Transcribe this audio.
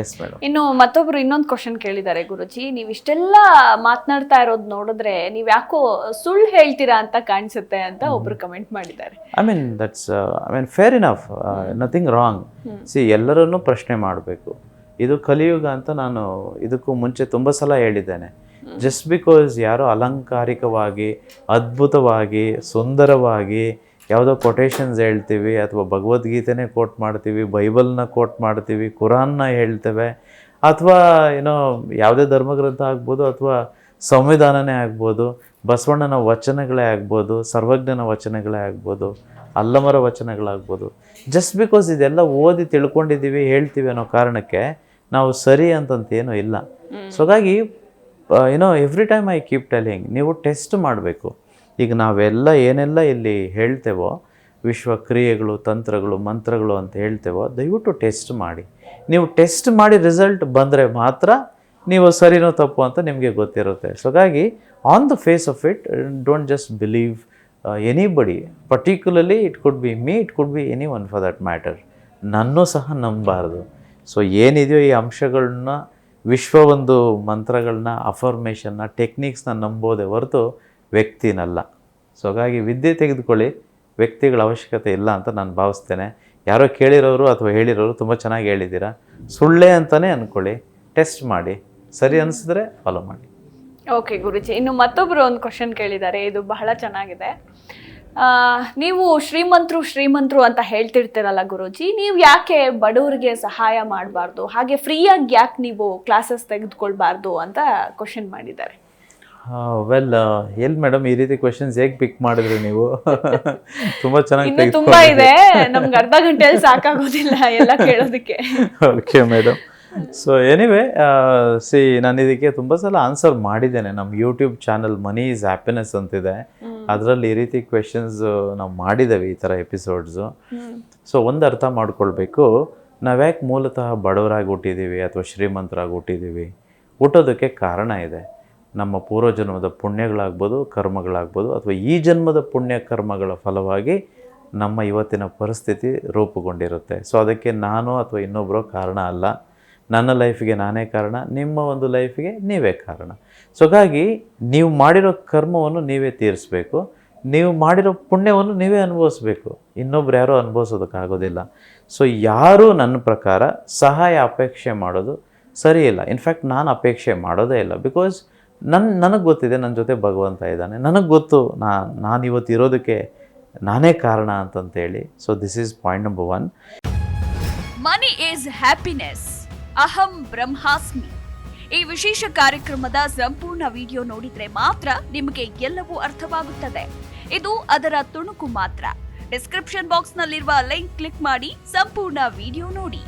Yes madam ಇನ್ನು ಮತ್ತೊಬ್ರು ಇನ್ನೊಂದು ಕ್ವಶನ್ ಕೇಳಿದ್ದಾರೆ ಗುರುಜಿ. ನೀವು ಇಷ್ಟೆಲ್ಲ ಮಾತನಾಡ್ತಾ ಇರೋದು ನೋಡಿದ್ರೆ ನೀವ್ ಯಾಕೋ ಸುಳ್ಳು ಹೇಳ್ತೀರಾ ಅಂತ ಕಾಣಿಸುತ್ತೆ ಅಂತ ಒಬ್ರು ಕಮೆಂಟ್ ಮಾಡಿದ್ದಾರೆ. I mean that's I mean fair enough nothing wrong see ಎಲ್ಲರನ್ನೂ ಪ್ರಶ್ನೆ ಮಾಡಬೇಕು. ಇದು ಕಲಿಯುಗ ಅಂತ ನಾನು ಇದಕ್ಕೂ ಮುಂಚೆ ತುಂಬ ಸಲ ಹೇಳಿದ್ದೇನೆ. ಜಸ್ಟ್ ಬಿಕಾಸ್ ಯಾರೋ ಅಲಂಕಾರಿಕವಾಗಿ ಅದ್ಭುತವಾಗಿ ಸುಂದರವಾಗಿ ಯಾವುದೋ ಕೊಟೇಶನ್ಸ್ ಹೇಳ್ತೀವಿ ಅಥವಾ ಭಗವದ್ಗೀತೆನೇ ಕೋಟ್ ಮಾಡ್ತೀವಿ ಬೈಬಲ್ನ ಕೋಟ್ ಮಾಡ್ತೀವಿ ಕುರಾನ್ನ ಹೇಳ್ತೇವೆ ಅಥವಾ ಏನೋ ಯಾವುದೇ ಧರ್ಮಗ್ರಂಥ ಆಗ್ಬೋದು ಅಥವಾ ಸಂವಿಧಾನನೇ ಆಗ್ಬೋದು ಬಸವಣ್ಣನ ವಚನಗಳೇ ಆಗ್ಬೋದು ಸರ್ವಜ್ಞನ ವಚನಗಳೇ ಆಗ್ಬೋದು ಅಲ್ಲಮರ ವಚನಗಳಾಗ್ಬೋದು. ಜಸ್ಟ್ ಬಿಕಾಸ್ ಇದೆಲ್ಲ ಓದಿ ತಿಳ್ಕೊಂಡಿದ್ದೀವಿ ಹೇಳ್ತೀವಿ ಅನ್ನೋ ಕಾರಣಕ್ಕೆ ನಾವು ಸರಿ ಅಂತಂತೇನೂ ಇಲ್ಲ. ಸೊ ಹಾಗಾಗಿ ಏನೋ every time I keep telling ನೀವು ಟೆಸ್ಟ್ ಮಾಡಬೇಕು. ಈಗ ನಾವೆಲ್ಲ ಏನೆಲ್ಲ ಇಲ್ಲಿ ಹೇಳ್ತೇವೋ ವಿಶ್ವ ಕ್ರಿಯೆಗಳು ತಂತ್ರಗಳು, ಮಂತ್ರಗಳು ಅಂತ ಹೇಳ್ತೇವೋ, ದಯವಿಟ್ಟು ಟೆಸ್ಟ್ ಮಾಡಿ. ನೀವು ಟೆಸ್ಟ್ ಮಾಡಿ ರಿಸಲ್ಟ್ ಬಂದರೆ ಮಾತ್ರ ನೀವು ಸರಿನೋ ತಪ್ಪು ಅಂತ ನಿಮಗೆ ಗೊತ್ತಿರುತ್ತೆ. ಸೊ ಹಾಗಾಗಿ on the face of it don't just believe anybody particularly it could be me it could be anyone for that matter ನನ್ನೂ ಸಹ ನಂಬಬಾರ್ದು. ಸೊ ಏನಿದೆಯೋ ಈ ಅಂಶಗಳನ್ನ, ವಿಶ್ವ ಒಂದು ಮಂತ್ರಗಳನ್ನ ಅಫರ್ಮೇಷನ್ನ ಟೆಕ್ನಿಕ್ಸ್ನ ನಂಬೋದೇ ಹೊರತು ವ್ಯಕ್ತಿನಲ್ಲ. ಸೊ ಹಾಗಾಗಿ ವಿದ್ಯೆ ತೆಗೆದುಕೊಳ್ಳಿ, ವ್ಯಕ್ತಿಗಳ ಅವಶ್ಯಕತೆ ಇಲ್ಲ ಅಂತ ನಾನು ಭಾವಿಸ್ತೇನೆ. ಯಾರೋ ಕೇಳಿರೋರು ಅಥವಾ ಹೇಳಿರೋರು ತುಂಬ ಚೆನ್ನಾಗಿ ಹೇಳಿದ್ದೀರಾ? ಸುಳ್ಳೇ ಅಂತಲೇ ಅಂದ್ಕೊಳ್ಳಿ ಟೆಸ್ಟ್ ಮಾಡಿ, ಸರಿ ಅನಿಸಿದ್ರೆ ಫಾಲೋ ಮಾಡಿ. ಓಕೆ ಗುರುಜಿ, ಇನ್ನು ಮತ್ತೊಬ್ಬರು ಒಂದು ಕ್ವಶನ್ ಕೇಳಿದ್ದಾರೆ, ಇದು ಬಹಳ ಚೆನ್ನಾಗಿದೆ. ನೀವು ಶ್ರೀಮಂತರು ಶ್ರೀಮಂತರು ಅಂತ ಹೇಳ್ತಿರ್ತೀರಲ್ಲ ಗುರುಜಿ, ನೀವು ಯಾಕೆ ಬಡವರಿಗೆ ಸಹಾಯ ಮಾಡಬಾರ್ದು? ಹಾಗೆ ಫ್ರೀಯಾಗಿ ಯಾಕೆ ನೀವು ಕ್ಲಾಸಸ್ ತೆಗೆದುಕೊಳ್ಬಾರ್ದು ಅಂತ ಕ್ವಶನ್ ಮಾಡಿದ್ದಾರೆ. ವೆಲ್ ಎಲ್ಲಿ ಮೇಡಮ್ ಈ ರೀತಿ ಕ್ವೆಶನ್ಸ್ ಹೇಗೆ ಪಿಕ್ ಮಾಡಿದ್ರಿ ನೀವು? ತುಂಬಾ ಚೆನ್ನಾಗಿ ತುಂಬಾ ಇದೆ. ನಮ್ಗೆ ಅರ್ಧ ಗಂಟೆಯಲ್ಲಿ ಸಾಕಾಗೋದಿಲ್ಲ ಎಲ್ಲ ಕೇಳೋದಕ್ಕೆ. Okay madam so anyway see ನಾನು ಇದಕ್ಕೆ ತುಂಬ ಸಲ ಆನ್ಸರ್ ಮಾಡಿದ್ದೇನೆ. ನಮ್ಮ YouTube channel money is happiness ಅಂತಿದೆ. ಅದರಲ್ಲಿ ಈ ರೀತಿ ಕ್ವೆಶನ್ಸ್ ನಾವು ಮಾಡಿದ್ದೇವೆ ಈ ಥರ ಎಪಿಸೋಡ್ಸು ಸೊ ಒಂದು ಅರ್ಥ ಮಾಡ್ಕೊಳ್ಬೇಕು. ನಾವ್ಯಾಕೆ ಮೂಲತಃ ಬಡವರಾಗಿ ಹುಟ್ಟಿದ್ದೀವಿ ಅಥವಾ ಶ್ರೀಮಂತರಾಗಿ ಹುಟ್ಟಿದ್ದೀವಿ ಹುಟ್ಟೋದಕ್ಕೆ ಕಾರಣ ಇದೆ. ನಮ್ಮ ಪೂರ್ವಜನ್ಮದ ಪುಣ್ಯಗಳಾಗ್ಬೋದು, ಕರ್ಮಗಳಾಗ್ಬೋದು, ಅಥವಾ ಈ ಜನ್ಮದ ಪುಣ್ಯ ಕರ್ಮಗಳ ಫಲವಾಗಿ ನಮ್ಮ ಇವತ್ತಿನ ಪರಿಸ್ಥಿತಿ ರೂಪುಗೊಂಡಿರುತ್ತೆ. ಸೊ ಅದಕ್ಕೆ ನಾನು ಅಥವಾ ಇನ್ನೊಬ್ಬರು ಕಾರಣ ಅಲ್ಲ. ನನ್ನ ಲೈಫಿಗೆ ನಾನೇ ಕಾರಣ, ನಿಮ್ಮ ಒಂದು ಲೈಫಿಗೆ ನೀವೇ ಕಾರಣ. ಸೊ ಹಾಗಾಗಿ ನೀವು ಮಾಡಿರೋ ಕರ್ಮವನ್ನು ನೀವೇ ತೀರಿಸಬೇಕು. ನೀವು ಮಾಡಿರೋ ಪುಣ್ಯವನ್ನು ನೀವೇ ಅನುಭವಿಸ್ಬೇಕು. ಇನ್ನೊಬ್ರು ಯಾರೂ ಅನುಭವಿಸೋದಕ್ಕಾಗೋದಿಲ್ಲ ಸೊ ಯಾರೂ ನನ್ನ ಪ್ರಕಾರ ಸಹಾಯ ಅಪೇಕ್ಷೆ ಮಾಡೋದು ಸರಿ ಇಲ್ಲ. ಇನ್ಫ್ಯಾಕ್ಟ್ ನಾನು ಅಪೇಕ್ಷೆ ಮಾಡೋದೇ ಇಲ್ಲ. ಬಿಕಾಸ್ ನನ್ನ ನನಗೆ ಗೊತ್ತಿದೆ ನನ್ನ ಜೊತೆ ಭಗವಂತ ಇದ್ದಾನೆ. ನನಗೆ ಗೊತ್ತು ನಾ, ನಾನು ಇವತ್ತು ಇರೋದಕ್ಕೆ ನಾನೇ ಕಾರಣ ಅಂತಂತೇಳಿ so this is point number one money is happiness ಅಹಂ ಬ್ರಹ್ಮಾಸ್ಮಿ ಈ ವಿಶೇಷ ಕಾರ್ಯಕ್ರಮದ ಸಂಪೂರ್ಣ ವಿಡಿಯೋ ನೋಡಿದ್ರೆ ಮಾತ್ರ ನಿಮಗೆ ಎಲ್ಲವೂ ಅರ್ಥವಾಗುತ್ತದೆ. ಇದು ಅದರ ತುಣುಕು ಮಾತ್ರ. ಡಿಸ್ಕ್ರಿಪ್ಷನ್ ಬಾಕ್ಸ್ನಲ್ಲಿರುವ ಲಿಂಕ್ ಕ್ಲಿಕ್ ಮಾಡಿ ಸಂಪೂರ್ಣ ವಿಡಿಯೋ ನೋಡಿ.